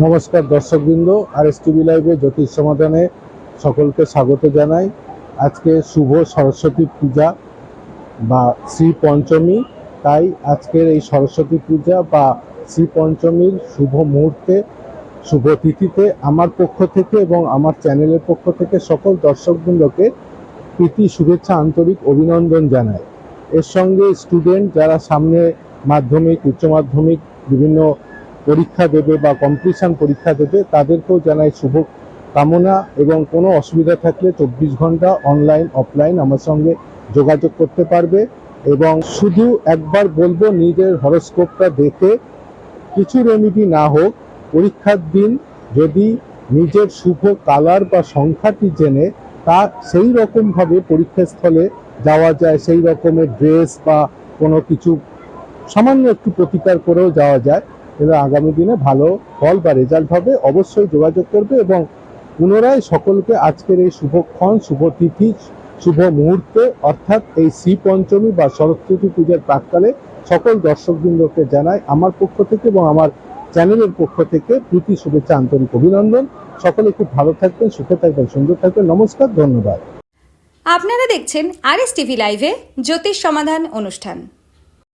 নমস্কার দর্শকবৃন্দ আর S TV লাইভে জ্যোতিষ সমাধানে সকলকে স্বাগত জানাই। আজকে শুভ সরস্বতী পূজা বা শ্রী পঞ্চমী, তাই আজকের এই সরস্বতী পূজা বা শ্রী পঞ্চমীর শুভ মুহূর্তে, শুভ তিথিতে আমার পক্ষ থেকে এবং আমার চ্যানেলের পক্ষ থেকে সকল দর্শকবৃন্দকে প্রীতি, শুভেচ্ছা, আন্তরিক অভিনন্দন জানায় এর সঙ্গে স্টুডেন্ট যারা সামনে মাধ্যমিক, উচ্চ মাধ্যমিক, বিভিন্ন পরীক্ষা দেবে বা কম্পিটিশন পরীক্ষা দেবে, তাদেরকেও জানাই শুভ কামনা এবং কোনো অসুবিধা থাকলে চব্বিশ ঘণ্টা অনলাইন অফলাইন আমার সঙ্গে যোগাযোগ করতে পারবে এবং শুধু একবার বলব, নিজের হরস্কোপটা দেখে কিছু রেমিডি না হোক, পরীক্ষার দিন যদি নিজের শুভ কালার বা সংখ্যাটি জেনে, তা সেই রকমভাবে পরীক্ষাস্থলে যাওয়া যায়, সেই রকমের ড্রেস বা কোনো কিছু সামান্য একটু প্রতিকার করেও যাওয়া যায়। কিন্তু আগামী দিনে ভালো ফল বা রেজাল্ট হবে অবশ্যই যোগাযোগ করবে এবং পুনরায় সকলকে আজকের এই শুভক্ষণ, শুভ তিথি, শুভ মুহূর্তে, অর্থাৎ এই শ্রী পঞ্চমী বা সরস্বতী পূজার প্রাককালে সকল দর্শকবৃন্দকে জানাই আমার পক্ষ থেকে এবং আমার চ্যানেলের পক্ষ থেকে প্রীতি, শুভেচ্ছা, আন্তরিক অভিনন্দন। সকলে খুব ভালো থাকবেন সুখে থাকবেন, সুন্দর থাকবেন। নমস্কার, ধন্যবাদ। আপনারা দেখছেন আর এস টিভি লাইভে জ্যোতিষ সমাধান অনুষ্ঠান।